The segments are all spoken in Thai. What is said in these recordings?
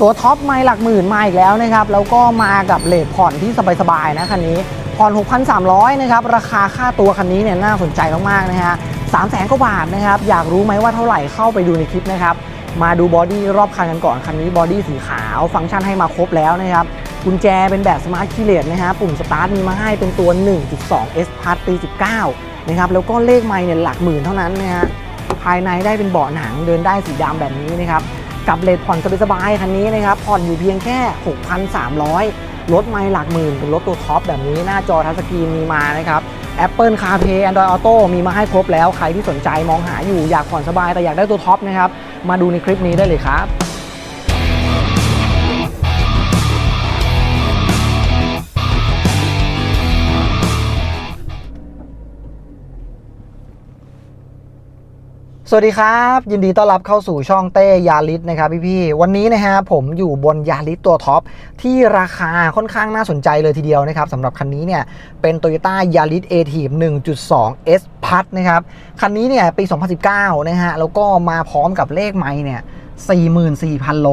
ตัวท็อปไม่หลักหมื่นมาอีกแล้วนะครับ แล้วก็มากับเลทผ่อนที่สบายๆนะคันนี้ ผ่อน 6,300 นะครับ ราคาค่าตัวคันนี้เนี่ยน่าสนใจมากๆนะฮะ3แสนกว่าบาทนะครับ อยากรู้ไหมว่าเท่าไหร่เข้าไปดูในคลิปนะครับ มาดูบอดี้รอบคันกันก่อน คันนี้บอดี้สีขาว ฟังก์ชันให้มาครบแล้วนะครับ กุญแจเป็นแบบสมาร์ทคีย์เลสนะฮะ ปุ่มสตาร์ทมีมาให้เป็นตัว 1.2 S Plus ปี 19 นะครับ แล้วก็เลขไม่เนี่ยหลักหมื่นเท่านั้นนะฮะ ภายในได้เป็นเบาะหนังเดินได้สีดำแบบนี้นะครับ กับเลทผ่อนสบายๆคันนี้นะครับ ผ่อนอยู่เพียงแค่ 6,300รถไม่หลักหมื่นเป็นรถตัวท็อปแบบนี้หน้าจอทัชสกรีนมีมานะครับ Apple CarPlay Android Auto มีมาให้ครบแล้ว ใครที่สนใจมองหาอยู่อยากผ่อนสบายแต่อยากได้ตัวท็อปนะครับ มาดูในคลิปนี้ได้เลยครับ สวัสดีครับ ยินดีต้อนรับเข้าสู่ช่องเต้ยาริสนะครับพี่ๆวันนี้นะฮะผมอยู่บนยาริสตัวท็อปที่ราคาค่อนข้างน่าสนใจเลยทีเดียวนะครับสำหรับคันนี้เนี่ยเป็น Toyota Yaris a t i v 1.2 S Plus นะครับคันนี้เนี่ยปี 2019 นะฮะแล้วก็มาพร้อมกับเลขไม้เนี่ย44,000 โล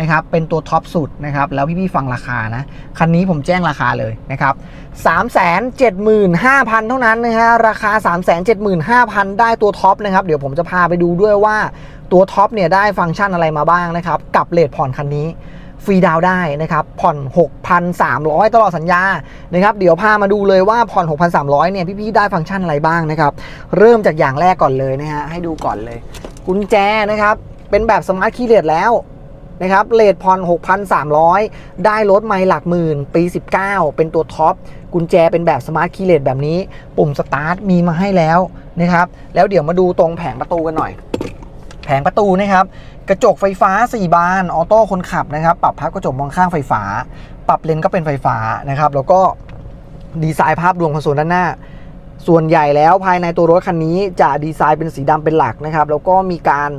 นะครับเป็นตัวท็อปสุดนะครับแล้วพี่ๆฟังราคานะ คันนี้ผมแจ้งราคาเลยนะครับ375,000 เท่านั้นนะฮะราคา 375,000 ได้ตัวท็อปนะครับเดี๋ยวผมจะพาไปดูด้วยว่าตัวท็อปเนี่ยได้ฟังก์ชันอะไรมาบ้างนะครับกับเลทผ่อนคันนี้ฟรีดาวได้นะครับผ่อน 6,300 ตลอดสัญญานะครับเดี๋ยวพามาดูเลยว่าผ่อน 6,300 เนี่ยพี่ๆได้ฟังก์ชันอะไรบ้างนะครับเริ่มจากอย่างแรกก่อนเลยนะฮะให้ดูก่อนเลย กุญแจนะครับเป็นแบบสมาร์ทคีย์เลสแล้ว นะครับเลทผ่อน 6,300 ได้รถไม่หลักหมื่น ปี 19 เป็นตัวท็อป กุญแจเป็นแบบสมาร์ทคีย์เลสแบบนี้ ปุ่มสตาร์ทมีมาให้แล้วนะครับ แล้วเดี๋ยวมาดูตรงแผงประตูกันหน่อย แผงประตูนะครับ กระจกไฟฟ้า 4 บาน ออโต้คนขับนะครับ ปรับพับกระจกมองข้างไฟฟ้า ปรับเลนก็เป็นไฟฟ้านะครับ แล้วก็ดีไซน์ภาพรวมคอนโซลด้านหน้าส่วนใหญ่แล้วภายในตัวรถคันนี้จะดีไซน์เป็นสีดำเป็นหลักนะครับ แล้วก็มีการ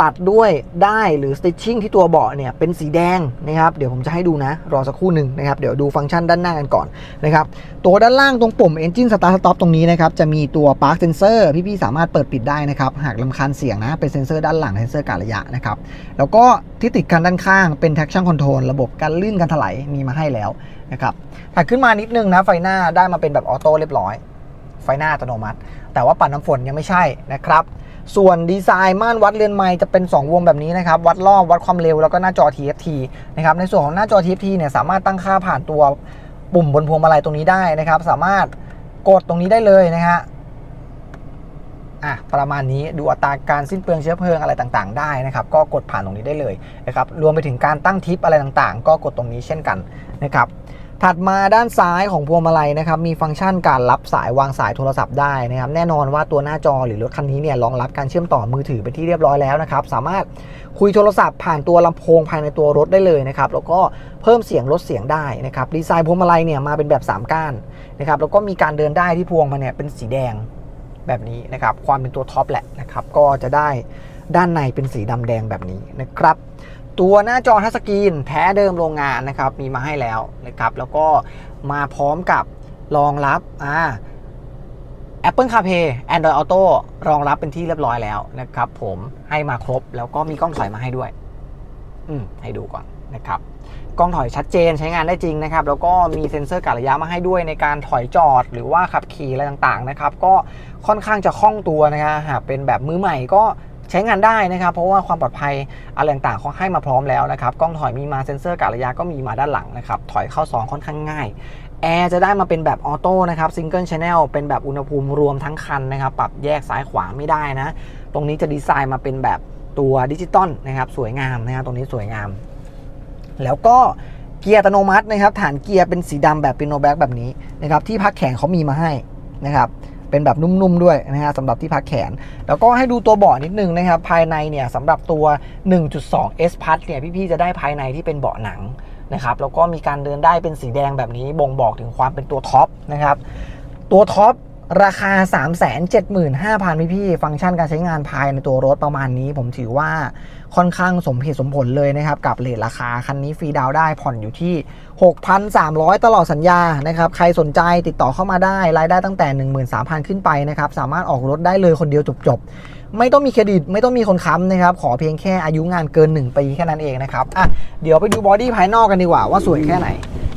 ตัดด้วยได้หรือ stitching ที่ตัวเบาะเนี่ยเป็นสีแดงนะครับ เดี๋ยวผมจะให้ดูนะ รอสักครู่หนึ่งนะครับ เดี๋ยวดูฟังก์ชันด้านหน้ากันก่อนนะครับ ตัวด้านล่างตรงปุ่ม engine start stop ตรงนี้นะครับ จะมีตัว park sensor พี่ๆสามารถเปิดปิดได้นะครับ หากลำคาญเสียงนะ เป็นเซนเซอร์ด้านหลังเซนเซอร์การระยะนะครับ แล้วก็ที่ติดกันด้านข้างเป็น traction control ระบบการลื่นการถลายมีมาให้แล้วนะครับถัดขึ้นมานิดนึงนะไฟหน้าได้มาเป็นแบบออโต้เรียบร้อย ไฟหน้าอัตโนมัติ แต่ว่าปัดน้ำฝนยังไม่ใช่นะครับ ส่วนดีไซน์ม่านวัดเรือนไม้จะเป็น 2 วงแบบนี้นะครับ วัดรอบวัดความเร็วแล้วก็หน้าจอ TFT นะครับ ในส่วนของหน้าจอ TFT เนี่ยสามารถตั้งค่าผ่านตัวปุ่มบนพวงมาลัยตรงนี้ได้นะครับ สามารถกดตรงนี้ได้เลยนะฮะอะประมาณนี้ดูอัตราการสิ้นเปลืองเชื้อเพลิงอะไรต่างๆ ได้นะครับ ก็กดผ่านตรงนี้ได้เลยนะครับรวมไปถึงการตั้งทิปอะไรต่างๆ ก็กดตรงนี้เช่นกันนะครับ ถัดมาด้านซ้ายของพวงมาลัยนะครับมีฟังก์ชันการรับสายวางสายโทรศัพท์ได้นะครับแน่นอนว่าตัวหน้าจอหรือรถคันนี้เนี่ยรองรับการเชื่อมต่อมือถือเป็นที่เรียบร้อยแล้วนะครับสามารถคุยโทรศัพท์ผ่านตัวลำโพงภายในตัวรถได้เลยนะครับแล้วก็เพิ่มเสียงลดเสียงได้นะครับดีไซน์พวงมาลัยเนี่ยมาเป็นแบบ 3 ก้านนะครับแล้วก็มีการเดินได้ที่พวงมาเนี่ยเป็นสีแดงแบบนี้นะครับความเป็นตัวท็อปแหละนะครับก็จะได้ด้านในเป็นสีดำแดงแบบนี้นะครับ ตัวหน้าจอทัชสกรีนแท้เดิมโรงงานนะครับ มีมาให้แล้วนะครับแล้วก็มาพร้อมกับรองรับอ่า Apple CarPlay Android Auto รองรับเป็นที่เรียบร้อยแล้วนะครับ ผมให้มาครบแล้วก็มีกล้องถอยมาให้ด้วย อืมให้ดูก่อนนะครับกล้องถอยชัดเจนใช้งานได้จริงนะครับ แล้วก็มีเซ็นเซอร์การระยะมาให้ด้วยในการถอยจอดหรือว่าขับขี่อะไรต่างๆนะครับ ก็ค่อนข้างจะคล่องตัวนะฮะหากเป็นแบบมือใหม่ก็ ใช้งานได้นะครับ เพราะว่าความปลอดภัยอะไรต่างๆเขาให้มาพร้อมแล้วนะครับกล้องถอยมีมาเซ็นเซอร์การระยะก็มีมาด้านหลังนะครับถอยเข้าซองค่อนข้างง่ายแอร์จะได้มาเป็นแบบออโต้นะครับซิงเกิลช n แนลเป็นแบบอุณหภูมิรวมทั้งคันนะครับปรับแยกซ้ายขวาไม่ได้นะ ตรงนี้จะดีไซน์มาเป็นแบบตัวดิจิตอลนะครับสวยงามนะครับตรงนี้สวยงาม แล้วก็เกียร์อัตโนมัตินะครับฐานเกียร์เป็นสีดำแบบปิโนแบ็กแบบนี้นะครับที่พักแขนเขามีมาให้นะครับ เป็นแบบนุ่มๆด้วยนะฮะสำหรับที่พักแขน แล้วก็ให้ดูตัวเบาะนิดนึงนะครับ ภายในเนี่ยสำหรับตัว 1.2 S Plus เนี่ยพี่ๆจะได้ภายในที่เป็นเบาะหนังนะครับแล้วก็มีการเดินได้เป็นสีแดงแบบนี้บ่งบอกถึงความเป็นตัวท็อปนะครับตัวท็อป ราคา 375,000พี่พี่ฟังก์ชันการใช้งานภายในตัวรถประมาณนี้ ผมถือว่าค่อนข้างสมเหตุสมผลเลยนะครับ กับเลทราคาคันนี้ฟรีดาวได้ผ่อนอยู่ที่ 6,300 ตลอดสัญญานะครับ ใครสนใจติดต่อเข้ามาได้ รายได้ตั้งแต่ 13,000 ขึ้นไปนะครับ สามารถออกรถได้เลยคนเดียวจบๆ ไม่ต้องมีเครดิต ไม่ต้องมีคนค้ำนะครับ ขอเพียงแค่อายุงานเกิน 1 ปีแค่นั้นเองนะครับอะเดี๋ยวไปดูบอดี้ภายนอกกันดีกว่าว่าสวยแค่ไหน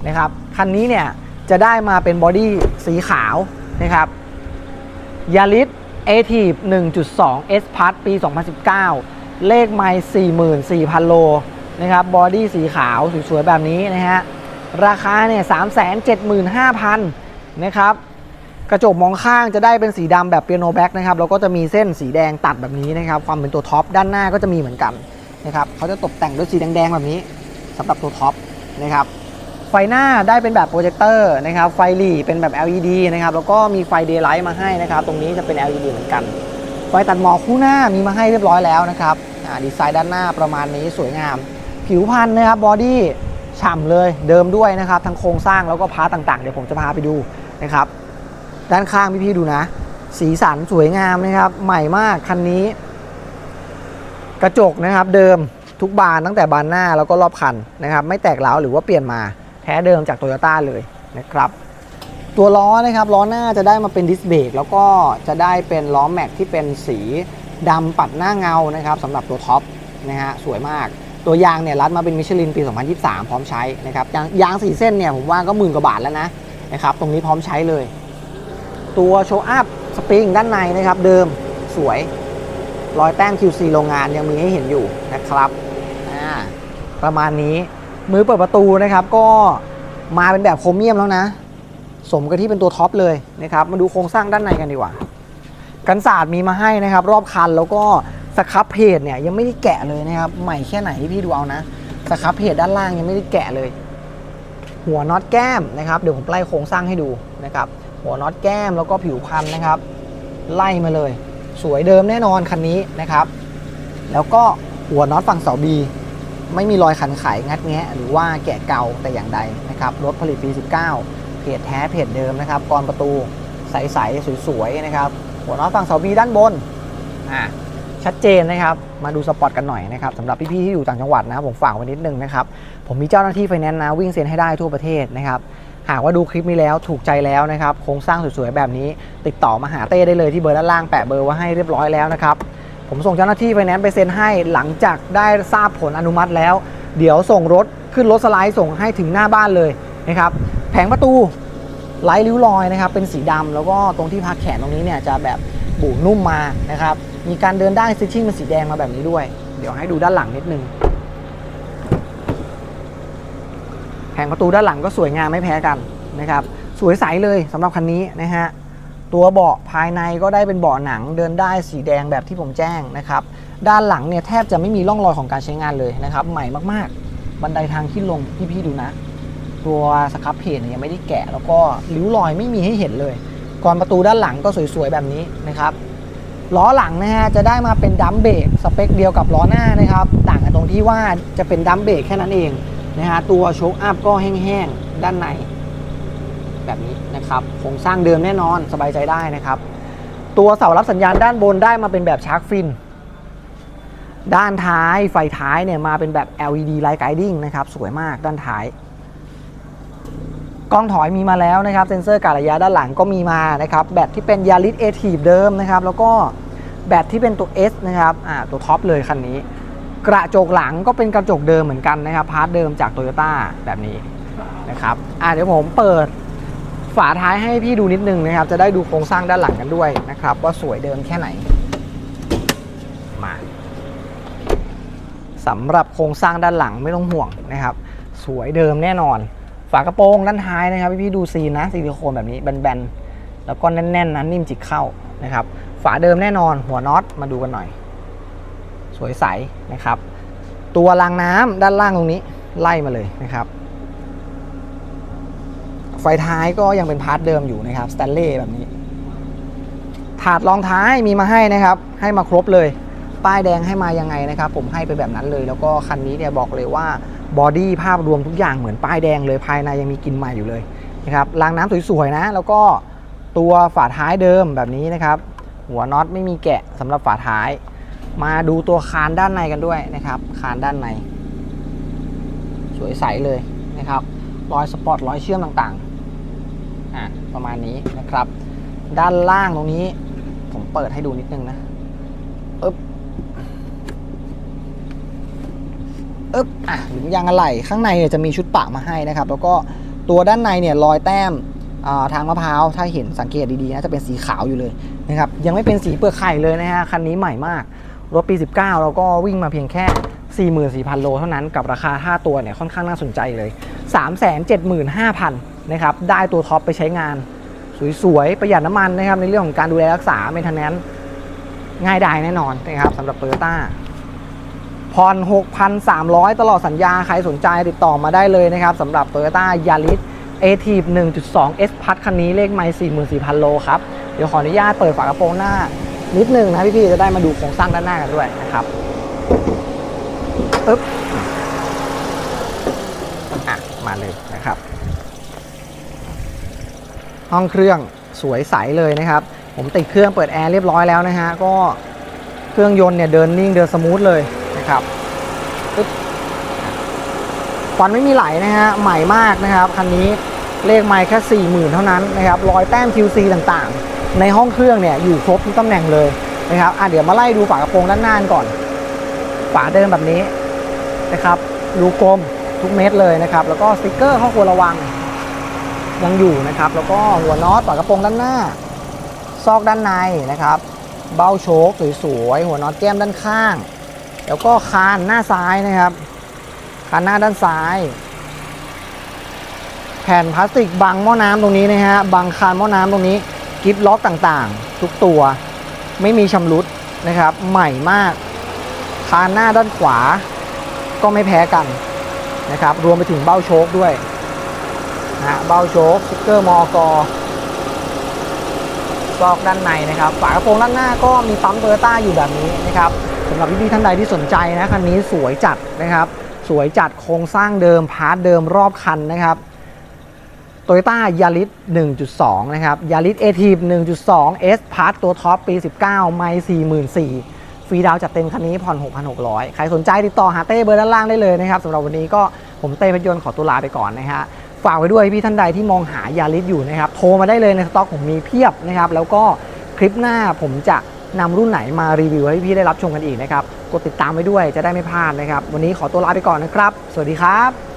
นะครับคันนี้เนี่ยจะได้มาเป็นบอดี้สีขาวนะครับ ยาริสเอทีฟ1.2 S Plus ปี 2019 เลขไมล์44,000 โลนะครับบอดี้สีขาวสวยๆ แบบนี้นะฮะ ราคาเนี่ย375,000 นะครับ กระจกมองข้างจะได้เป็นสีดำแบบเปียโนแบ็กนะครับ แล้วก็จะมีเส้นสีแดงตัดแบบนี้นะครับ ความเป็นตัวท็อปด้านหน้าก็จะมีเหมือนกันนะครับเขาจะตกแต่งด้วยสีแดงๆ แบบนี้สำหรับตัวท็อปนะครับ ฟหน้าได้เป็นแบบโปรเจคเตอร์นะครับ ไฟหลีเป็นแบบ LED นะครับ แล้วก็มีไฟเดย์ไลท์มาให้นะครับ ตรงนี้จะเป็น LED เหมือนกัน ไฟตัดหมอกคู่หน้ามีมาให้เรียบร้อยแล้วนะครับดีไซน์ด้านหน้าประมาณนี้สวยงาม ผิวพันนะครับบอดี้ฉ่ำเลยเดิมด้วยนะครับ ทั้งโครงสร้างแล้วก็พาร์ตต่างๆ เดี๋ยวผมจะพาไปดูนะครับ ด้านข้างพี่ๆดูนะ สีสันสวยงามนะครับ ใหม่มากคันนี้ กระจกนะครับเดิมทุกบานตั้งแต่บานหน้าแล้วก็รอบคันนะครับ ไม่แตกร้าหรือว่าเปลี่ยนมา แท้เดิมจากโตโยต้าเลยนะครับ ตัวล้อนะครับล้อหน้าจะได้มาเป็นดิสเบรกแล้วก็จะได้เป็นล้อแม็กที่เป็นสีดำปัดหน้าเงานะครับสำหรับตัวท็อปนะฮะสวยมาก ตัวยางเนี่ยรัดมาเป็นมิชลินปี 2023 พร้อมใช้นะครับยางยางสีเส้นเนี่ยผมว่าก็หมื่นกว่าบาทแล้วนะนะครับตรงนี้พร้อมใช้เลย ตัวโชว์อัพสปริงด้านในนะครับเดิมสวยรอยแต้ม QC โรงงานยังมีให้เห็นอยู่นะครับประมาณนี้ มือเปิดประตูนะครับ ก็มาเป็นแบบโครเมียมแล้วนะ สมกับที่เป็นตัวท็อปเลยนะครับ มาดูโครงสร้างด้านในกันดีกว่า กันศาสตร์มีมาให้นะครับ รอบคันแล้วก็สครับเพจเนี่ยยังไม่ได้แกะเลยนะครับ ใหม่แค่ไหนพี่ดูเอานะสครับเพจด้านล่างยังไม่ได้แกะเลย หัวน็อตแก้มนะครับเดี๋ยวผมไล่โครงสร้างให้ดูนะครับ หัวน็อตแก้มแล้วก็ผิวพันนะครับ ไล่มาเลย สวยเดิมแน่นอนคันนี้นะครับ แล้วก็หัวน็อตฝั่งเสาบี ไม่มีรอยขันไขงัดแงะหรือว่าแกะเก่าแต่อย่างใดนะครับรถผลิตปี 19 เพจแท้เพจเดิมนะครับกรอนประตูใสๆสวยๆนะครับ หัวน็อตฝั่งเสาบีด้านบนอ่าชัดเจนนะครับมาดูสปอตกันหน่อยนะครับสำหรับพี่ๆที่อยู่ต่างจังหวัดนะครับผมฝากไว้นิดนึงนะครับผมมีเจ้าหน้าที่ไฟแนนซ์นะวิ่งเซ็นให้ได้ทั่วประเทศนะครับหากว่าดูคลิปนี้แล้วถูกใจแล้วนะครับโครงสร้างสวยๆแบบนี้ ติดต่อมาหาเต้ได้เลยที่เบอร์ด้านล่างแปะเบอร์ไว้ให้เรียบร้อยแล้วนะครับ ผมส่งเจ้าหน้าที่ไฟแนนซ์ไปเซ็นให้หลังจากได้ทราบผลอนุมัติแล้ว เดี๋ยวส่งรถขึ้นรถสไลด์ส่งให้ถึงหน้าบ้านเลยนะครับแผงประตูไร้ริ้วรอยนะครับเป็นสีดำแล้วก็ตรงที่พักแขนตรงนี้เนี่ยจะแบบบุนุ่มมานะครับมีการเดินได้ซิชชิ่งเป็นสีแดงมาแบบนี้ด้วย เดี๋ยวให้ดูด้านหลังนิดนึงแผงประตูด้านหลังก็สวยงามไม่แพ้กันนะครับสวยใสเลยสำหรับคันนี้นะฮะ ตัวเบาะภายในก็ได้เป็นเบาะหนังเดินได้สีแดงแบบที่ผมแจ้งนะครับ ด้านหลังเนี่ยแทบจะไม่มีร่องรอยของการใช้งานเลยนะครับ ใหม่มากๆ บันไดทางขึ้นลงพี่ๆดูนะ ตัวสครับเพจยยังไม่ได้แกะ แล้วก็ริ้วรอยไม่มีให้เห็นเลยก่อนประตูด้านหลังก็สวยๆแบบนี้นะครับล้อหลังนะฮะจะได้มาเป็นดัมเบรกสเปคเดียวกับล้อหน้านะครับต่างกันตรงที่ว่าจะเป็นดัมเบรกแค่นั้นเองนะฮะตัวโชคอัพก็แห้งๆด้านใน แบบนี้นะครับโครงสร้างเดิมแน่นอนสบายใจได้นะครับ ตัวเสารับสัญญาณด้านบนได้มาเป็นแบบชาร์กฟิน ด้านท้ายไฟท้ายเนี่ยมาเป็นแบบ LED Light Guiding นะครับสวยมากด้านท้าย กล้องถอยมีมาแล้วนะครับ เซ็นเซอร์การระยะด้านหลังก็มีมานะครับแบตที่เป็นยาริสเอทีฟเดิมนะครับแล้วก็แบตที่เป็นตัว S นะครับอ่าตัวท็อปเลยคันนี้ กระจกหลังก็เป็นกระจกเดิมเหมือนกันนะครับพาร์ทเดิมจากโตโยต้าแบบนี้นะครับ อ่าเดี๋ยวผมเปิด ฝาท้ายให้พี่ดูนิดนึงนะครับ จะได้ดูโครงสร้างด้านหลังกันด้วยนะครับ ว่าสวยเดิมแค่ไหน มาสำหรับโครงสร้างด้านหลังไม่ต้องห่วงนะครับ สวยเดิมแน่นอน ฝากระโปรงด้านท้ายนะครับพี่ๆดูซีนนะซิลิโคนแบบนี้แบนๆแล้วก็แน่นๆนะนิ่มจิกเข้านะครับ ฝาเดิมแน่นอน หัวน็อตมาดูกันหน่อย สวยใสนะครับ ตัวรางน้ำด้านล่างตรงนี้ไล่มาเลยนะครับ ไฟท้ายก็ยังเป็นพาร์ทเดิมอยู่นะครับสแตนเล่แบบนี้ ถาดรองท้ายมีมาให้นะครับ ให้มาครบเลย ป้ายแดงให้มายังไงนะครับ ผมให้ไปแบบนั้นเลย แล้วก็คันนี้เนี่ยบอกเลยว่าบอดี้ภาพรวมทุกอย่างเหมือนป้ายแดงเลยภายในยังมีกลินใหม่อยู่เลยนะครับรางน้ำสวยๆนะ แล้วก็ตัวฝาท้ายเดิมแบบนี้นะครับ หัวน็อตไม่มีแกะสำหรับฝาท้าย มาดูตัวคานด้านในกันด้วยนะครับ คานด้านใน สวยใสเลยนะครับรอยสปอตรอยเชื่อมต่างๆ่ะประมาณนี้นะครับ ด้านล่างตรงนี้ ผมเปิดให้ดูนิดนึงนะอึ๊บอึ๊บอะหลุมยางอะไหล่ข้างในเนี่ยจะมีชุดปะมาให้นะครับ แล้วก็ตัวด้านในเนี่ยรอยแต้มทางมะพร้าวถ้าเห็นสังเกตดีๆนะจะเป็นสีขาวอยู่เลยนะครับยังไม่เป็นสีเปลือกไข่เลยนะฮะคันนี้ใหม่มาก รถปี 19 เราก็วิ่งมาเพียงแค่ 44,000 โลเท่านั้นกับราคา 5 ตัวเนี่ยค่อนข้างน่าสนใจเลย 375,000 นะครับได้ตัวท็อปไปใช้งาน สวยๆ ประหยัดน้ำมันนะครับในเรื่องของการดูแลรักษาเมนเทนแนนง่ายดายแน่นอนนะครับสำหรับโตโยต้าผ่อน 6,300 ตลอดสัญญา ใครสนใจติดต่อมาได้เลยนะครับสำหรับ Toyota Yaris a t i v 1.2 S พัทคันนี้เลขไมล์44,000 โลครับ เดี๋ยวขออนุญาตเปิดฝากระโปรงหน้า นิดนึงนะพี่ๆ จะได้มาดูโครงสร้างด้านหน้ากันด้วยนะครับปึ๊บอะมาเลยนะครับ ห้องเครื่องสวยใสเลยนะครับ ผมติดเครื่องเปิดแอร์เรียบร้อยแล้วนะฮะ ก็เครื่องยนต์เนี่ยเดินนิ่งเดินสมูทเลยนะครับควันไม่มีไหลนะฮะ ใหม่มากนะครับ คันนี้เลขไมล์แค่ 4 0,000 เท่านั้นนะครับ รอยแต้ม QC ต่างๆ ในห้องเครื่องเนี่ยอยู่ครบทุกตำแหน่งเลยนะครับอะเดี๋ยวมาไล่ดูฝากระโปรงด้านหน้านก่อน ฝาเดิมแบบนี้นะครับรูกลมทุกเม็ดเลยนะครับ แล้วก็สติกเกอร์ข้อควรระวัง ยังอยู่นะครับ แล้วก็หัวน็อตฝากระโปรงด้านหน้า ซอกด้านในนะครับ เบ้าโชคสวยๆหัวน็อตแก้มด้านข้าง แล้วก็คานหน้าซ้ายนะครับ คานหน้าด้านซ้าย แผ่นพลาสติกบังหม้อน้ำตรงนี้นะฮะบังคานหม้อน้ำตรงนี้กิฟล็อกต่างๆ ทุกตัวไม่มีชำรุดนะครับ ใหม่มาก คานหน้าด้านขวาก็ไม่แพ้กันนะครับ รวมไปถึงเบ้าโชคด้วย นะฮะเบาโชคสติ๊กเกอร์มอกซอกด้านในนะครับ ฝากระโปรงด้านหน้าก็มีปั๊มโตโยต้าอยู่แบบนี้นะครับสำหรับพี่ๆท่านใดที่สนใจนะคันนี้สวยจัดนะครับ สวยจัดโครงสร้างเดิมพาร์ทเดิมรอบคันนะครับโตโยต้ายาริส1.2 นะครับยาริสเอทีฟ1.2 S พาร์ทตัวท็อปปี 19 ไม่44,000ฟรีดาวน์จัดเต็มคันนี้ผ่อน 6,600 ใครสนใจติดต่อหาเต้เบอร์ด้านล่างได้เลยนะครับสำหรับวันนี้ก็ผมเต้พยนต์ขอตัวลาไปก่อนนะฮะ ฝากไว้ด้วยพี่ท่านใดที่มองหายาลิสอยู่นะครับ โทรมาได้เลยในสต็อกผมมีเพียบนะครับ แล้วก็คลิปหน้าผมจะนำรุ่นไหนมารีวิวให้พี่ได้รับชมกันอีกนะครับ กดติดตามไว้ด้วยจะได้ไม่พลาดนะครับ วันนี้ขอตัวลาไปก่อนนะครับ สวัสดีครับ